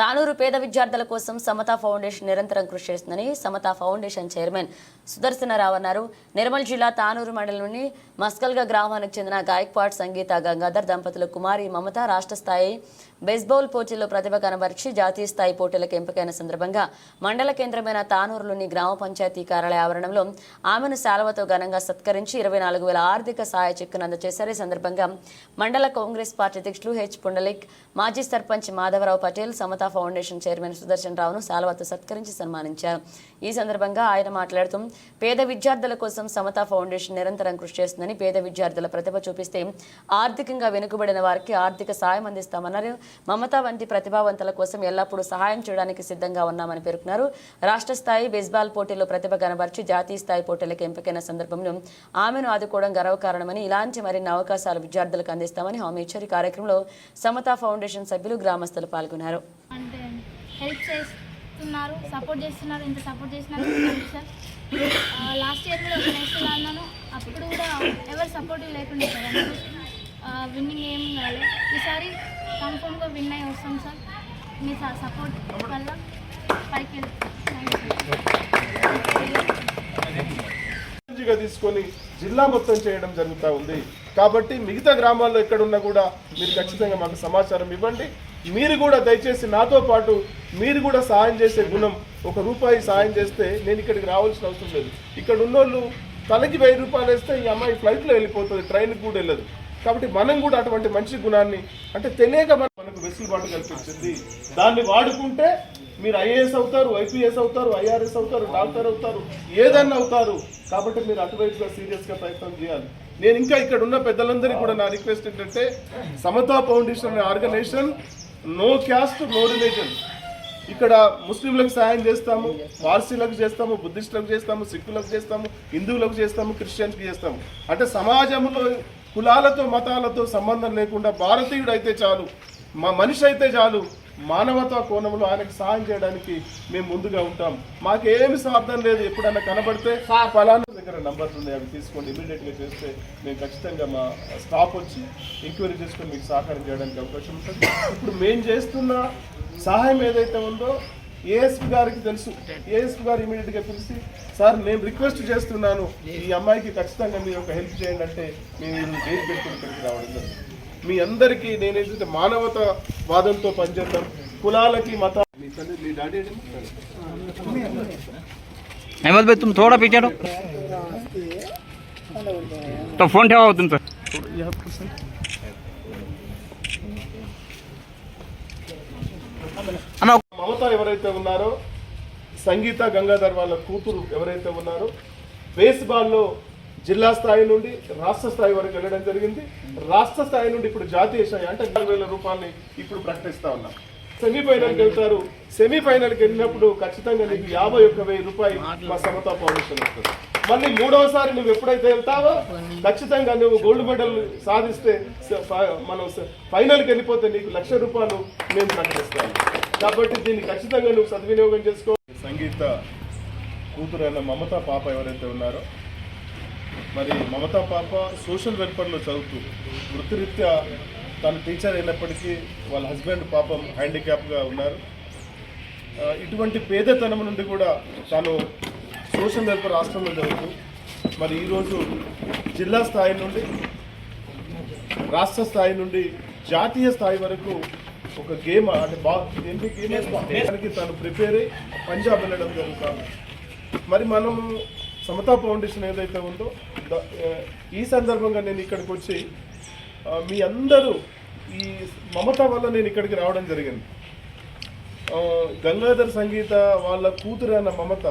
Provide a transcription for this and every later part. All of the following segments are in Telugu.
తానూరు పేద విద్యార్థుల కోసం సమతా ఫౌండేషన్ నిరంతరం కృషి చేస్తుందని సమతా ఫౌండేషన్ చైర్మన్ సుదర్శనరావు అన్నారు. నిర్మల్ జిల్లా తానూరు మండలంలోని మస్కల్గా గ్రామానికి చెందిన గాయక్వాడ్ సంగీత గంగాధర్ దంపతులు కుమారి మమత రాష్ట్ర స్థాయి బేస్బాల్ పోటీల్లో ప్రతిభ కనబరిచి జాతీయ స్థాయి పోటీలకు ఎంపికైన సందర్భంగా మండల కేంద్రమైన తానూరులోని గ్రామ పంచాయతీ కార్యాలయ ఆవరణంలో ఆమెను శాలవతో ఘనంగా సత్కరించి ఇరవై నాలుగు వేల ఆర్థిక సహాయ చెక్కును అందజేశారు. ఈ సందర్భంగా మండల కాంగ్రెస్ పార్టీ అధ్యక్షులు హెచ్ పుండలిక్ మాజీ సర్పంచ్ మాధవరావు పటేల్ సమతా ఫౌండేషన్ చైర్మన్ సుదర్శన్ రావును శాలవతో సత్కరించి సన్మానించారు. ఈ సందర్భంగా ఆయన మాట్లాడుతూ పేద విద్యార్థుల కోసం సమతా ఫౌండేషన్ నిరంతరం కృషి చేస్తుందని పేద విద్యార్థుల ప్రతిభ చూపిస్తే ఆర్థికంగా వెనుకబడిన వారికి ఆర్థిక సాయం అందిస్తామన్నారు. మమత వంటి ప్రతిభావంతుల కోసం ఎల్లప్పుడూ సహాయం చేయడానికి సిద్ధంగా ఉన్నామని పేర్కొన్నారు. రాష్ట్ర స్థాయి బేస్బాల్ పోటీల్లో ప్రతిభ కనబర్చి జాతీయ స్థాయి పోటీలకు ఎంపికైన సందర్భంలో ఆమెను ఆదుకోవడం గర్వకారణమని ఇలాంటి మరిన్ని అవకాశాలు విద్యార్థులకు అందిస్తామని హామీ ఇచ్చారు. కార్యక్రమంలో సమతా ఫౌండేషన్ సభ్యులు గ్రామస్తులు పాల్గొన్నారు. అంటే హెల్ప్ చేస్తున్నారు సపోర్ట్ చేస్తున్నారు ఇంత సపోర్ట్ సార్ లాస్ట్ ఇయర్ కూడా నెక్స్ట్ అన్నాను. అప్పుడు కూడా ఎవరు సపోర్టివ్ లేకుండా సార్ విన్నింగ్ ఏం కాలేదు. ఈసారి కన్ఫర్మ్గా విన్ అయ్యి వస్తాం సార్ మీ సపోర్ట్ వల్ల పైకి తీసుకొని జిల్లా మొత్తం చేయడం జరుగుతూ ఉంది. కాబట్టి మిగతా గ్రామాల్లో ఎక్కడున్నా కూడా మీరు ఖచ్చితంగా మాకు సమాచారం ఇవ్వండి. మీరు కూడా దయచేసి నాతో పాటు మీరు కూడా సహాయం చేసే గుణం ఒక రూపాయి సాయం చేస్తే నేను ఇక్కడికి రావాల్సిన అవసరం లేదు. ఇక్కడ ఉన్నోళ్ళు తలకి వెయ్యి రూపాయలు వేస్తే ఈ అమ్మాయి ఫ్లైట్లో వెళ్ళిపోతుంది ట్రైన్కి కూడా వెళ్ళదు. కాబట్టి మనం కూడా అటువంటి మంచి గుణాన్ని అంటే తెలియక మనకు వెసులుబాటు కల్పించింది. దాన్ని వాడుకుంటే మీరు ఐఏఎస్ అవుతారు ఐపీఎస్ అవుతారు ఐఆర్ఎస్ అవుతారు డాక్టర్ అవుతారు ఏదన్నా అవుతారు. కాబట్టి మీరు అటువైపుగా సీరియస్గా ప్రయత్నం చేయాలి. నేను ఇంకా ఇక్కడ ఉన్న పెద్దలందరికీ కూడా నా రిక్వెస్ట్ ఏంటంటే సమతా ఫౌండేషన్ అనే organisation no caste no religion. ఇక్కడ ముస్లింలకు సహాయం చేస్తాము పార్సీలకు చేస్తాము బుద్ధిస్టులకు చేస్తాము సిక్కులకు చేస్తాము హిందువులకు చేస్తాము క్రిస్టియన్స్కి చేస్తాము. అంటే సమాజంలో కులాలతో మతాలతో సంబంధం లేకుండా భారతీయుడు అయితే చాలు మా మనిషి అయితే చాలు మానవతా కోణంలో ఆయనకు సహాయం చేయడానికి మేము ముందుగా ఉంటాం. మాకేమి స్వార్థం లేదు ఎప్పుడన్నా కనబడితే ఫలానా దగ్గర నంబర్లు ఉన్నాయి అవి తీసుకోండి. ఇమీడియట్గా చేస్తే మేము ఖచ్చితంగా మా స్టాఫ్ వచ్చి ఎంక్వైరీ చేసుకొని మీకు సహకారం చేయడానికి అవకాశం ఉంటుంది. ఇప్పుడు మేము చేస్తున్న సహాయం ఏదైతే ఉందో ఏఎస్పీ గారికి తెలుసు ఏఎస్పీ గారు ఇమీడియట్ గా పిలిచి సార్ నేను రిక్వెస్ట్ చేస్తున్నాను ఈ అమ్మాయికి ఖచ్చితంగా మీరు ఒక హెల్ప్ చేయండి అంటే మేము ఈ డేట్ పెట్టుకుని ఇక్కడికి రావడం జరిగింది మీ అందరికీ నేనేంటంటే మానవత వాదంతో పనిచేద్దాం కులాలకి మత మీ తండ్రి మీ డాడీ ఏంటి? अहमद भाई तुम थोड़ा पीछे हटो तो फोन ठेवा हो तुमचं యువత ఎవరైతే ఉన్నారో సంగీత గంగాధర్ వాళ్ళ కూతురు ఎవరైతే ఉన్నారో బేస్బాల్లో జిల్లా స్థాయి నుండి రాష్ట్ర స్థాయి వరకు వెళ్ళడం జరిగింది. రాష్ట్ర స్థాయి నుండి ఇప్పుడు జాతీయ స్థాయి అంటే ఇరవై వేల రూపాయలని ఇప్పుడు ప్రకటిస్తా ఉన్నాం. సెమీఫైనల్కి వెళ్తారు. సెమీఫైనల్కి వెళ్ళినప్పుడు ఖచ్చితంగా నీకు యాభై ఒక్క వెయ్యి రూపాయలు మా సమతా పౌరుషన్ వస్తుంది. మళ్ళీ మూడవసారి నువ్వు ఎప్పుడైతే వెళ్తావో ఖచ్చితంగా నువ్వు గోల్డ్ మెడల్ సాధిస్తే మనం ఫైనల్కి వెళ్ళిపోతే నీకు లక్ష రూపాయలు మేము ప్రకటిస్తాము కాబట్టి దీన్ని ఖచ్చితంగా నువ్వు సద్వినియోగం చేసుకో. సంగీత కూతురైన మమత పాప ఎవరైతే ఉన్నారో మరి మమతా పాప సోషల్ వెల్ఫేర్లో చదువుతూ వృత్తిరీత్యా తను టీచర్ అయినప్పటికీ వాళ్ళ హస్బెండ్ పాపం హ్యాండిక్యాప్గా ఉన్నారు. ఇటువంటి పేదతనం నుండి కూడా తాను సోషల్ వెల్ఫేర్ రాష్ట్రంలో చదువుతూ మరి ఈరోజు జిల్లా స్థాయి నుండి రాష్ట్ర స్థాయి నుండి జాతీయ స్థాయి వరకు ఒక గేమ్ అంటే బా ఏంటి గేమ్ దానికి తను ప్రిపేర్ అయ్యి పంజాబ్ వెళ్ళడం జరుగుతుంది. మరి మనం సమతా ఫౌండేషన్ ఏదైతే ఉందో ఈ సందర్భంగా నేను ఇక్కడికి వచ్చి మీ అందరూ ఈ మమత వల్ల నేను ఇక్కడికి రావడం జరిగింది. గంగాధర్ సంగీత వాళ్ళ కూతురు అన్న మమత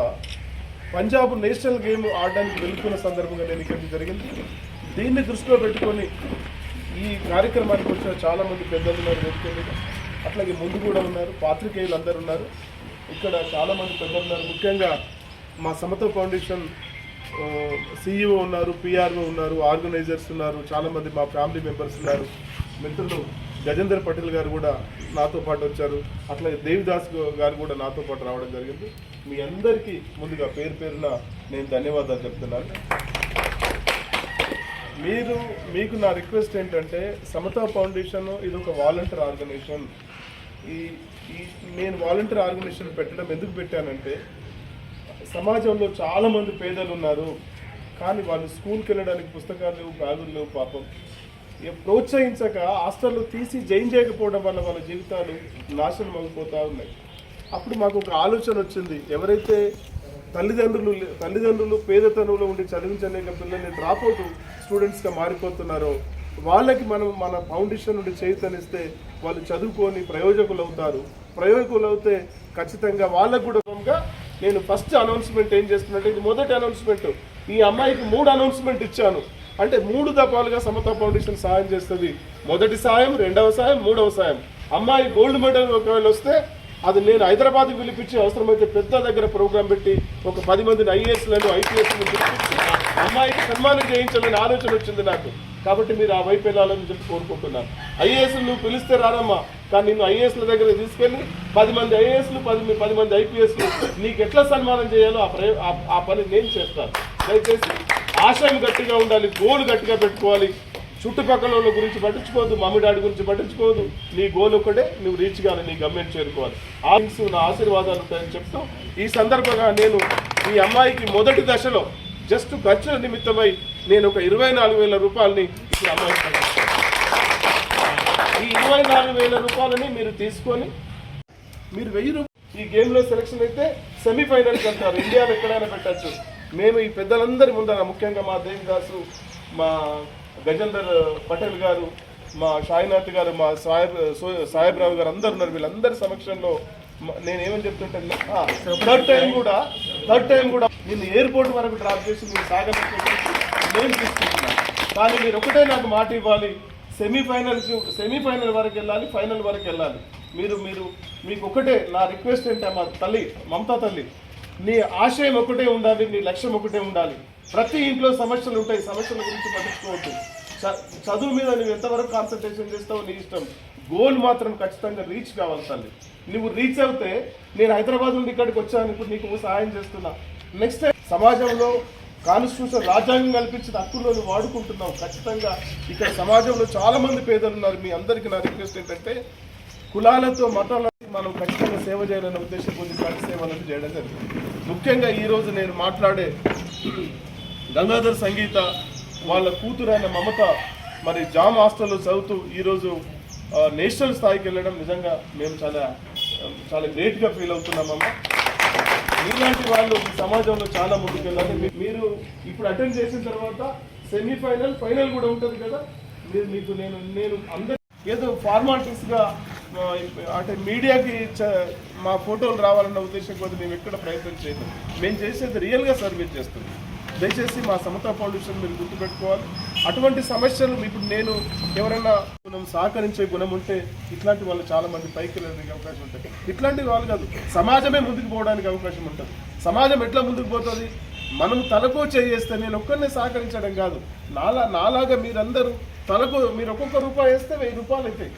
పంజాబ్ నేషనల్ గేమ్ ఆడడానికి వెళ్తున్న సందర్భంగా నేను ఇక్కడికి జరిగింది. దీన్ని దృష్టిలో పెట్టుకొని ఈ కార్యక్రమానికి వచ్చిన చాలామంది పెద్దలు ఉన్నారు అట్లాగే ముందు కూడా ఉన్నారు పాత్రికేయులు అందరు ఉన్నారు. ఇక్కడ చాలామంది పెద్దలు ఉన్నారు ముఖ్యంగా మా సమత ఫౌండేషన్ సిఇఓ ఉన్నారు పిఆర్ఓ ఉన్నారు ఆర్గనైజర్స్ ఉన్నారు చాలామంది మా ఫ్యామిలీ మెంబర్స్ ఉన్నారు. మిత్రులు గజేందర్ పటేల్ గారు కూడా నాతో పాటు వచ్చారు. అట్లాగే దేవిదాస్ గారు కూడా నాతో పాటు రావడం జరిగింది. మీ అందరికీ ముందుగా పేరు పేరున నేను ధన్యవాదాలు చెప్తున్నాను. మీరు మీకు నా రిక్వెస్ట్ ఏంటంటే సమతా ఫౌండేషన్ ఇది ఒక వాలంటీర్ ఆర్గనైజేషన్. ఈ ఈ నేను వాలంటీర్ ఆర్గనైజేషన్ పెట్టడం ఎందుకు పెట్టానంటే సమాజంలో చాలామంది పేదలు ఉన్నారు కానీ వాళ్ళు స్కూల్కి వెళ్ళడానికి పుస్తకాలు లేవు బ్యాగులు లేవు పాపం. ప్రోత్సహించక హాస్టల్లో తీసి జైన్ చేయకపోవడం వల్ల వాళ్ళ జీవితాలు నాశనం అయిపోతూ ఉన్నాయి. అప్పుడు మాకు ఒక ఆలోచన వచ్చింది. ఎవరైతే తల్లిదండ్రులు తల్లిదండ్రులు పేదతనంలో ఉండి చదివించలేక పిల్లల్ని డ్రాప్ అవుట్ స్టూడెంట్స్గా మారిపోతున్నారో వాళ్ళకి మనం మన ఫౌండేషన్ నుండి చేతనిస్తే వాళ్ళు చదువుకొని ప్రయోజకులు అవుతారు ప్రయోజకులు అవుతే ఖచ్చితంగా వాళ్ళకు కూడా నేను ఫస్ట్ అనౌన్స్మెంట్ ఏం చేస్తున్నట్టు ఇది మొదటి అనౌన్స్మెంట్ ఈ అమ్మాయికి మూడు అనౌన్స్మెంట్ ఇచ్చాను. అంటే మూడు దఫాలుగా సమత ఫౌండేషన్ సాయం చేస్తుంది. మొదటి సాయం రెండవ సాయం మూడవ సాయం. అమ్మాయి గోల్డ్ మెడల్ ఒకవేళ వస్తే అది నేను హైదరాబాద్కి పిలిపించి అవసరమైతే పెద్ద దగ్గర ప్రోగ్రాం పెట్టి ఒక పది మందిని ఐఏఎస్లను ఐపీఎస్లను అమ్మాయికి సన్మానం చేయించాలని ఆలోచన వచ్చింది నాకు. కాబట్టి మీరు ఆ వైపు వెళ్ళాలని చెప్పి కోరుకుంటున్నాను ఐఏఎస్లు నువ్వు పిలిస్తే రారమ్మా కానీ నిన్ను ఐఏఎస్ల దగ్గర తీసుకెళ్ళి పది మంది ఐఏఎస్లు పది పది మంది ఐపీఎస్లు నీకు ఎట్లా సన్మానం చేయాలో ఆ ప్రయో ఆ- పని నేను చేస్తాను. దయచేసి ఆశయం గట్టిగా ఉండాలి గోల్ గట్టిగా పెట్టుకోవాలి. చుట్టుపక్కల గురించి పట్టించుకోవద్దు మమ్మీ డాడీ గురించి పట్టించుకోవద్దు. నీ గోల్ ఒకటే నువ్వు రీచ్ కావాలి నీ గమ్యం చేరుకోవాలి. ఆ నా ఆశీర్వాదాలు ఉంటాయని చెప్తూ. ఈ సందర్భంగా నేను ఈ అమ్మాయికి మొదటి దశలో జస్ట్ ఖర్చుల నిమిత్తమై నేను ఒక ఇరవై నాలుగు వేల రూపాయలని ఇప్పుడు ఈ ఇరవై నాలుగు వేల రూపాయలని మీరు తీసుకొని మీరు వెయ్యి రూపాయలు ఈ గేమ్లో సెలెక్షన్ సెలక్షన్ అయితే సెమీఫైనల్కి వెళ్తారు ఇండియాలో ఎక్కడైనా పెట్టచ్చు. మేము ఈ పెద్దలందరి ముందర ముఖ్యంగా మా దేవిదాసు మా గజేందర్ పటేల్ గారు మా సాయినాథ్ గారు మా సాహెబ్ సో- సాహెబ్రావు గారు అందరు ఉన్నారు. వీళ్ళందరి సమక్షంలో నేను ఏమని చెప్తుంటాను? థర్డ్ టైం కూడా థర్డ్ టైం కూడా నేను ఎయిర్పోర్ట్ వరకు డ్రాప్ చేసి మీరు సాగర్ నేను తీసుకుంటున్నాను కానీ మీరు ఒకటే నాకు మాట ఇవ్వాలి. సెమీఫైనల్ సెమీఫైనల్ వరకు వెళ్ళాలి ఫైనల్ వరకు వెళ్ళాలి. మీరు మీరు మీకు ఒకటే నా రిక్వెస్ట్ ఏంటంటే మా తల్లి మమతా తల్లి నీ ఆశయం ఒకటే ఉండాలి నీ లక్ష్యం ఒకటే ఉండాలి. ప్రతి ఇంట్లో సమస్యలు ఉంటాయి. సమస్యల గురించి పట్టించుకోవద్దు. చ- చదువు మీద నువ్వు ఎంతవరకు కాన్సన్ట్రేషన్ చేస్తావో నీ ఇష్టం. గోల్ మాత్రం ఖచ్చితంగా రీచ్ కావాలి తల్లి. నువ్వు రీచ్ అవుతే నేను హైదరాబాద్ నుండి ఇక్కడికి వచ్చాను ఇప్పుడు నీకు సహాయం చేస్తున్నా. నెక్స్ట్ సమాజంలో కాన్స్టిట్యూషన్ రాజ్యాంగం కల్పించిన హక్కులను వాడుకుంటున్నాం ఖచ్చితంగా. ఇక్కడ సమాజంలో చాలా మంది పేదలు ఉన్నారు మీ అందరికీ నా రిక్వెస్ట్ ఏంటంటే కులాలతో మతాలతో మనం ఖచ్చితంగా సేవ చేయాలనే ఉద్దేశం కొద్ది కట్ సేవలను చేయడం జరిగింది. ముఖ్యంగా ఈరోజు నేను మాట్లాడే గంగాధర్ సంగీత వాళ్ళ కూతురైన మమత మరి జామ్ హాస్టల్లో చదువుతూ ఈరోజు నేషనల్ స్థాయికి వెళ్ళడం నిజంగా మేము చాలా చాలా గ్రేట్గా ఫీల్ అవుతున్నామమ్మా ఇలాంటి వాళ్ళు సమాజంలో చాలా ముందుకు వెళ్ళాలి మీరు ఇప్పుడు అటెండ్ చేసిన తర్వాత సెమీఫైనల్ ఫైనల్ కూడా ఉంటుంది కదా? మీరు మీకు నేను నేను అందరు ఏదో ఫార్మాలిటీస్గా అంటే మీడియాకి చ- మా ఫోటోలు రావాలన్న ఉద్దేశం కొద్ది మేము ఎక్కడ ప్రయత్నం చేయలేదు. మేము చేసేది రియల్గా సర్వీస్ చేస్తున్నాం. దయచేసి మా సమత ఫౌండేషన్ మీరు గుర్తుపెట్టుకోవాలి. అటువంటి సమస్యలు ఇప్పుడు నేను ఎవరైనా మనం సహకరించే గుణం ఉంటే ఇట్లాంటి వాళ్ళు చాలామంది పైకి వెళ్ళడానికి అవకాశం ఉంటుంది. ఇట్లాంటి వాళ్ళు కాదు. సమాజమే ముందుకు పోవడానికి అవకాశం ఉంటుంది. సమాజం ఎట్లా ముందుకు పోతుంది? మనం తలకు చేయేస్తే నేను ఒక్కరినే సహకరించడం కాదు. నాలా నాలాగా మీరందరూ తలకు మీరు ఒక్కొక్క రూపాయి వేస్తే వెయ్యి రూపాయలు అవుతాయి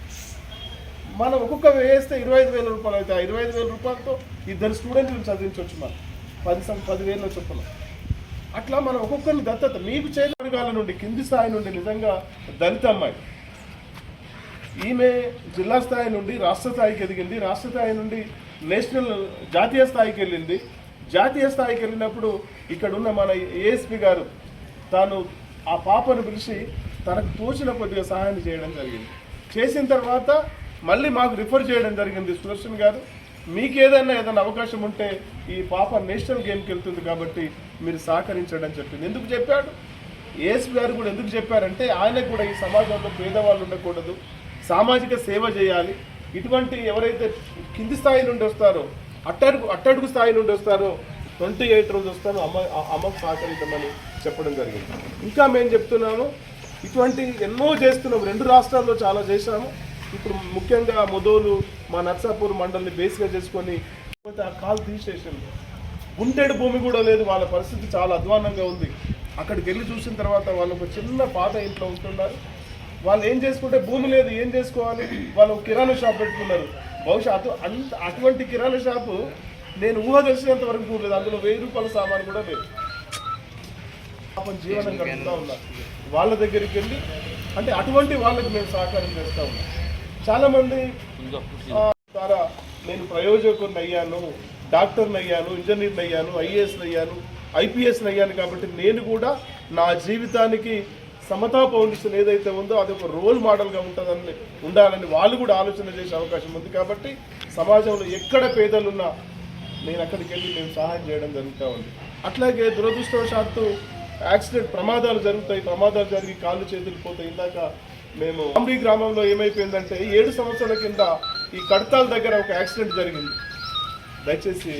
మనం ఒక్కొక్క వేస్తే ఇరవై ఐదు వేల రూపాయలు అవుతాయి ఆ ఇరవై ఐదు వేల రూపాయలతో ఇద్దరు స్టూడెంట్లను చదివించవచ్చు మనం పది సం పదివేల చొప్పున. అట్లా మనం ఒక్కొక్కరిని దత్తత. మీకు చేతి వర్గాల నుండి కింది స్థాయి నుండి నిజంగా దళిత అమ్మాయి. ఈమె జిల్లా స్థాయి నుండి రాష్ట్ర స్థాయికి ఎదిగింది. రాష్ట్ర స్థాయి నుండి నేషనల్ జాతీయ స్థాయికి వెళ్ళింది. జాతీయ స్థాయికి వెళ్ళినప్పుడు ఇక్కడ ఉన్న మన ఏఎస్పి గారు తాను ఆ పాపను పిలిచి తనకు తోచిన కొద్దిగా సహాయం చేయడం జరిగింది. చేసిన తర్వాత మళ్ళీ మాకు రిఫర్ చేయడం జరిగింది సుదర్శన్ గారు. మీకు ఏదైనా ఏదైనా అవకాశం ఉంటే ఈ పాప నేషనల్ గేమ్కి వెళ్తుంది కాబట్టి మీరు సహకరించడం చెప్పింది. ఎందుకు చెప్పాడు? ఏఎస్పి గారు కూడా ఎందుకు చెప్పారంటే ఆయన కూడా ఈ సమాజంలో పేదవాళ్ళు ఉండకూడదు. సామాజిక సేవ చేయాలి. ఇటువంటి ఎవరైతే కింది స్థాయి నుండి వస్తారో అట్టడుగు అట్టడుగు స్థాయి నుండి వస్తారో ట్వంటీ ఎయిట్ రోజు వస్తారో అమ్మ ఆ- అమ్మకు సహకరించమని చెప్పడం జరిగింది. ఇంకా మేము చెప్తున్నాము ఇటువంటి ఎన్నో చేస్తున్నాం రెండు రాష్ట్రాల్లో చాలా చేశాము. ఇప్పుడు ముఖ్యంగా మొదోలు మా నర్సాపూర్ మండలిని బేస్గా చేసుకొని ఆ కాల్ తీసేసింది గుంటెడు భూమి కూడా లేదు వాళ్ళ పరిస్థితి చాలా అధ్వానంగా ఉంది. అక్కడికి వెళ్ళి చూసిన తర్వాత వాళ్ళు ఒక చిన్న పాత ఇంట్లో ఉంటున్నారు. వాళ్ళు ఏం చేసుకుంటే భూమి లేదు ఏం చేసుకోవాలి? వాళ్ళు కిరాణా షాప్ పెట్టుకున్నారు. బహుశా అటు అంత అటువంటి కిరాణా షాపు నేను ఊహ తెలిసినంత వరకు చూడలేదు అందులో వెయ్యి రూపాయల సామాన్ కూడా లేదు. పాపం జీవనం గడుపుతా ఉన్నారు. వాళ్ళ దగ్గరికి వెళ్ళి అంటే అటువంటి వాళ్ళకి మేము సహకారం చేస్తూ ఉన్నాం. చాలా మంది ఆ, ద్వారా నేను ప్రయోజకుని అయ్యాను డాక్టర్ని అయ్యాను ఇంజనీర్ని అయ్యాను ఐఏఎస్ని అయ్యాను ఐపీఎస్ని అయ్యాను కాబట్టి నేను కూడా నా జీవితానికి సమతా ఫౌండేషన్ ఏదైతే ఉందో అది ఒక రోల్ మోడల్గా ఉంటుందని ఉండాలని వాళ్ళు కూడా ఆలోచన చేసే అవకాశం ఉంది కాబట్టి సమాజంలో ఎక్కడ పేదలున్నా నేను అక్కడికి వెళ్ళి మేము సహాయం చేయడం జరుగుతూ ఉంది. అట్లాగే దురదృష్టవశాత్తు యాక్సిడెంట్ ప్రమాదాలు జరుగుతాయి ప్రమాదాలు జరిగి కాళ్ళు చేతులు పోతాయి. ఇందాక మేము అంబీ గ్రామంలో ఏమైపోయిందంటే ఏడు సంవత్సరాల కింద ఈ కడతాల దగ్గర ఒక యాక్సిడెంట్ జరిగింది. దయచేసి